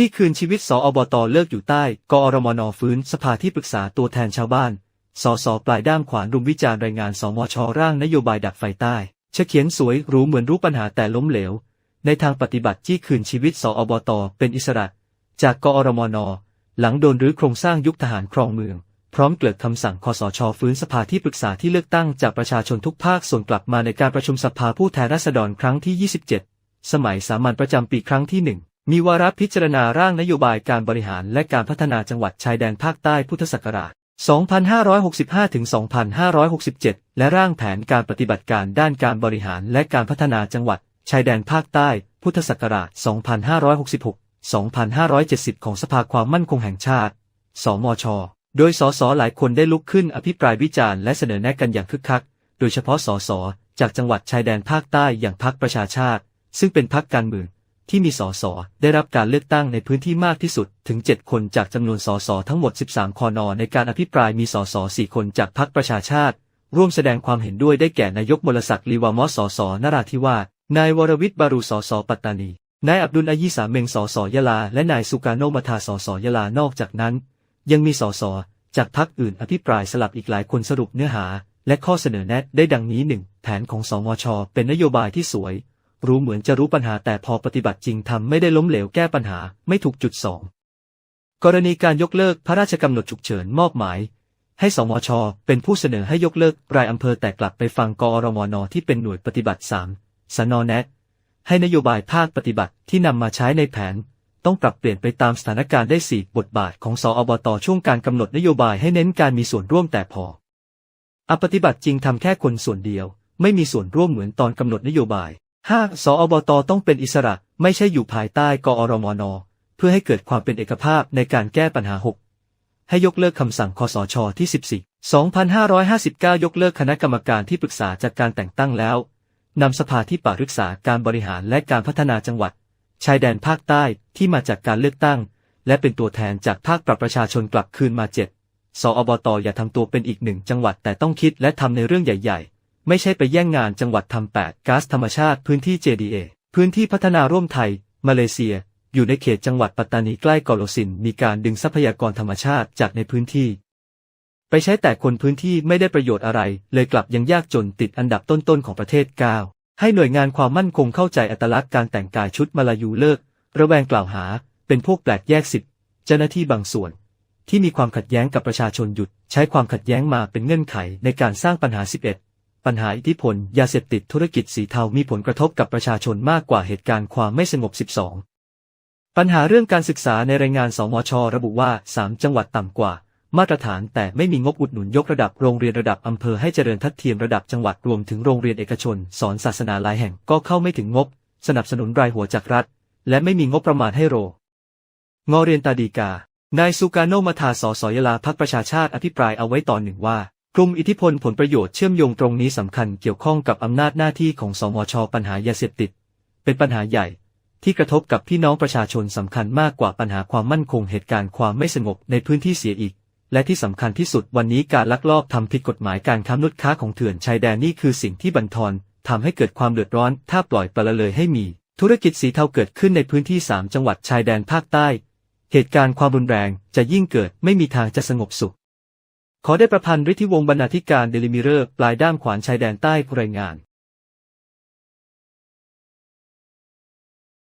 จี้คืนชีวิตสอบตเลิกอยู่ใต้ กอรมนฟื้นสภาที่ปรึกษาตัวแทนชาวบ้าน สสปลายด้ามขวานรุมวิจารณ์รายงานสมชร่างนโยบายดับไฟใต้เชเขียนสวยรู้เหมือนรู้ปัญหาแต่ล้มเหลว ในทางปฏิบัติจี้คืนชีวิตสอบตเป็นอิสระ จากกอรมนหลังโดนรื้อโครงสร้างยุคทหารครองเมือง พร้อมเกิดคำสั่งคอสชฟื้นสภาที่ปรึกษาที่เลือกตั้งจากประชาชนทุกภาคส่วนกลับมาในการประชุมสภาผู้แทนราษฎรครั้งที่ 27 สมัยสามัญประจำปีครั้งที่หนึ่ง มีวาระพิจารณาร่างนโยบายการบริหารและการพัฒนาจังหวัดชายแดนภาคใต้พุทธศักราช 2565 ถึง 2567 และร่างแผนการปฏิบัติการด้านการบริหารและการพัฒนาจังหวัดชายแดนภาคใต้ พุทธศักราช 2566 2570 ของสภาความมั่นคงแห่งชาติ สมช โดยสสหลายคนได้ลุกขึ้นอภิปรายวิจารณ์และเสนอแนะกันอย่างคึกคัก โดยเฉพาะสสจากจังหวัดชายแดนภาคใต้อย่างพรรคประชาชาติ ซึ่งเป็นพรรคการเมือง ที่มีสสได้รับการเลือกตั้งในพื้นที่มากที่สุด ถึง 7 คนจากจำนวนสสทั้งหมด 13คอนในการอภิปรายมีสส4คนจากพรรคประชาชาติ ร่วมแสดงความเห็นด้วยได้แก่นายกมลศักดิ์ลีวามอสสสนราธิวาสนายวรวิทย์บารูสสปัตตานี นายอับดุลอายีสาเมงสสยะลา และนายสุการโนมาทาสสยะลานอกจากนั้น ยังมีสสจากพรรคอื่นอภิปรายสลับอีกหลายคนสรุปเนื้อหา และข้อเสนอแนะได้ดังนี้หนึ่งแผนของสมช เป็นนโยบายที่สวย รู้เหมือนจะรู้ปัญหาแต่พอปฏิบัติจริงทำไม่ได้ล้มเหลวแก้ปัญหาไม่ถูกจุดสองกรณีการยกเลิกพระราชกำหนดฉุกเฉินมอบหมาย ให้สมช เป็นผู้เสนอให้ยกเลิกรายอำเภอแต่กลับไปฟังกอรมนที่เป็นหน่วยปฏิบัติสามสนแนะ ให้นโยบายภาคปฏิบัติที่นำมาใช้ในแผน ต้องปรับเปลี่ยนไปตามสถานการณ์ได้สี่บทบาทของสอบตช่วงการกำหนดนโยบายให้เน้นการมีส่วนร่วมแต่พออปฏิบัติจริงทำแค่คนส่วนเดียว ไม่มีส่วนร่วมเหมือนตอนกำหนดนโยบาย 5. สอบตต้องเป็นอิสระ ไม่ใช่อยู่ภายใต้กอรมน เพื่อให้เกิดความเป็นเอกภาพในการแก้ปัญหา 6. ให้ยกเลิกคำสั่งคอสชที่ 14 2559 ยกเลิกคณะกรรมการที่ปรึกษาจากการแต่งตั้งแล้วนำสภาที่ปรึกษาการบริหารและการพัฒนาจังหวัด ชายแดนภาคใต้ที่มาจากการเลือกตั้ง และเป็นตัวแทนจากภาคปรับประชาชนกลับคืนมา 7. สอบตอย่าทำตัวเป็นอีกหนึ่งจังหวัดแต่ต้องคิดและทำในเรื่องใหญ่ ๆ ไม่ใช่ไปแย่งงานจังหวัดทำแปดก๊าซธรรมชาติพื้นที่ JDA พื้นที่พัฒนาร่วมไทย มาเลเซีย อยู่ในเขตจังหวัดปัตตานีใกล้กอโลสิน มีการดึงทรัพยากรธรรมชาติจากในพื้นที่ ไปใช้แต่คนพื้นที่ไม่ได้ประโยชน์อะไร เลยกลับยังยากจนติดอันดับต้นๆของประเทศ9ให้หน่วยงานความมั่นคงเข้าใจอัตลักษณ์การแต่งกายชุดมาลายูเลิก ระแวงกล่าวหา เป็นพวกแปลกแยกสิทธิเจ้าหน้าที่บางส่วน ที่มีความขัดแย้งกับประชาชนหยุด ใช้ความขัดแย้งมาเป็นเงื่อนไขในการสร้างปัญหา 11 ปัญหาอิทธิพล ยาเสพติดธุรกิจสีเทามีผลกระทบกับประชาชนมากกว่าเหตุการณ์ความไม่สงบ 12 ปัญหาเรื่องการศึกษาในรายงานสมช ระบุว่า 3 จังหวัดต่ำกว่า มาตรฐานแต่ไม่มีงบอุดหนุนยกระดับโรงเรียนระดับอำเภอให้เจริญทัดเทียมระดับจังหวัดรวมถึงโรงเรียนเอกชน สอนศาสนาหลายแห่งก็เข้าไม่ถึงงบ สนับสนุนรายหัวจากรัฐ และไม่มีงบประมาณให้โรงอเรียนตาดีกา นายสุการโนมาทาสสยลาพักประชาชาติอภิปรายเอาไว้ตอนหนึ่งว่า กลุ่มอิทธิพลผลประโยชน์เชื่อมโยงตรงนี้สำคัญเกี่ยวข้องกับอำนาจหน้าที่ของสมชปัญหายาเสพติด เป็นปัญหาใหญ่ ที่กระทบกับพี่น้องประชาชนสำคัญมากกว่าปัญหาความมั่นคงเหตุการณ์ความไม่สงบในพื้นที่เสียอีก และที่สำคัญที่สุดวันนี้การลักลอบทำผิดกฎหมายการค้ามนุษย์ค้าของเถื่อนชายแดนนี่คือสิ่งที่บั่นทอนทำให้เกิดความเดือดร้อน ถ้าปล่อยปละเลยให้มี ธุรกิจสีเทาเกิดขึ้นในพื้นที่ 3 จังหวัดชายแดนภาคใต้ เหตุการณ์ความรุนแรงจะยิ่งเกิดไม่มีทางจะสงบสุข ขอได้ประพันธ์ฤทธิวงศ์บรรณาธิการเดลิมิเรอร์ปลายด้ามขวานชายแดนใต้รายงาน